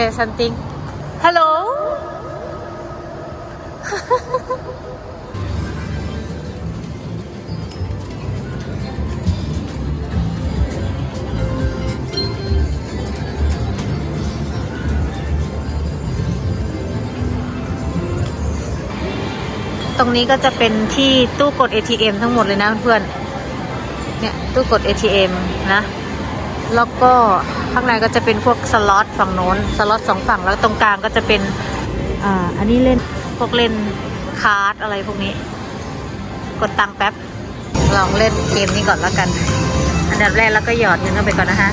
Say something Hello ตรงนี้ก็จะเป็นที่ตู้กด ATM ทั้งหมดเลยนะเพื่อนเนี่ยตู้กด ATM นะ แล้วก็ข้างในก็จะเป็นพวกสล็อตฝั่งโน้นสล็อตสองฝั่งแล้วตรงกลางก็จะเป็นอ่าอันนี้เล่นพวกเล่นคาร์ดอะไรพวกนี้ กดตังแป๊บ ลองเล่นเกมนี้ก่อนแล้วกัน อันดับแรกแล้วก็หยอดเงินเข้าไปก่อนนะฮะ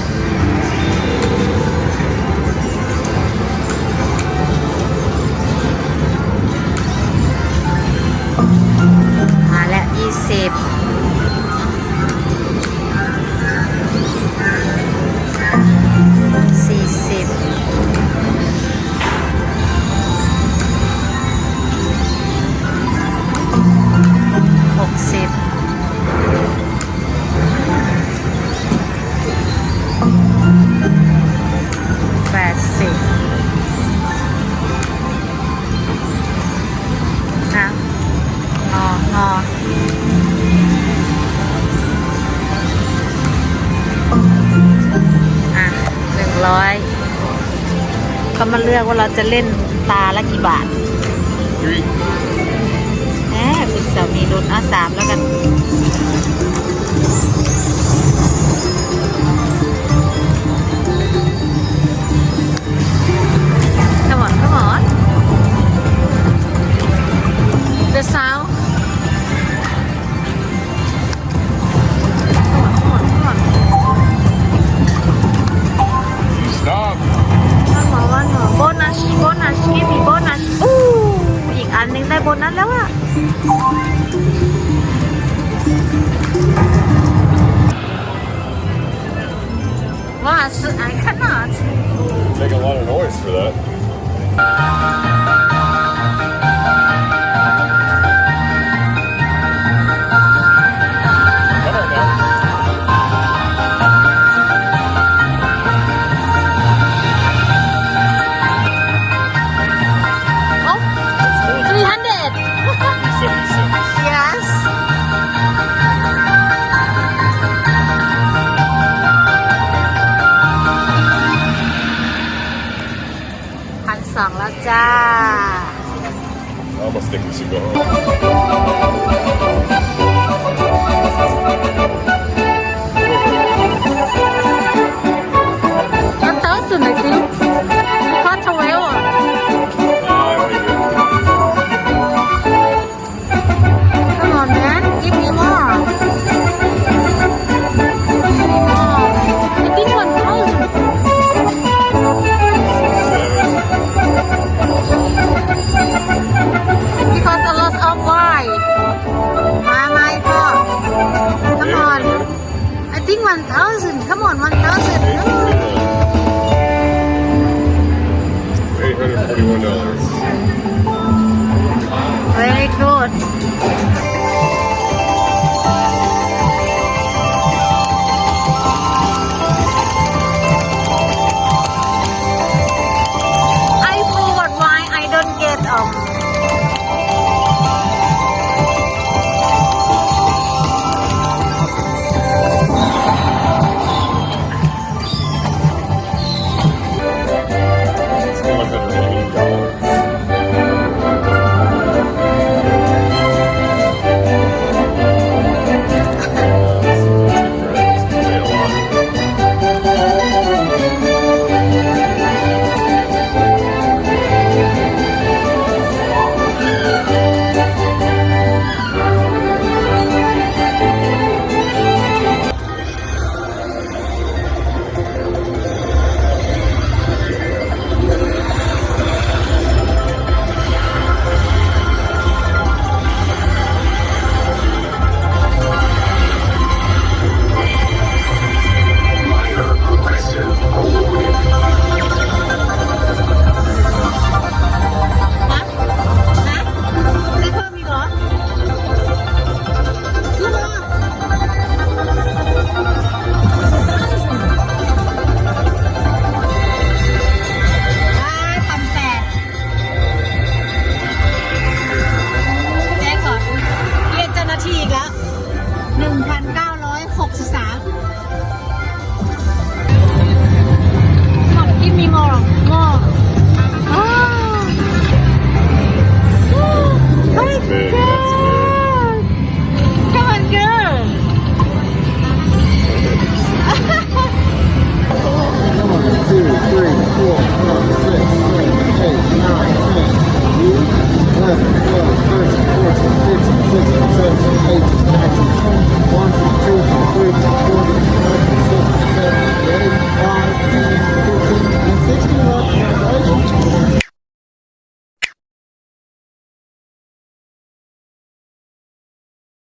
มาแล้วยี่สิบ สิบอะงองออะหนึ่งร้อยเขามาเลือกว่าเราจะเล่นตาละกี่บาท Three. แหมคุณสามีรุ่นอะสามแล้วกัน นหนึ่งได้บนนั้นแล้วอะว้าสุดอันขนาด Make a lot of noise for that. 違う 1,000. Come on, 1,000.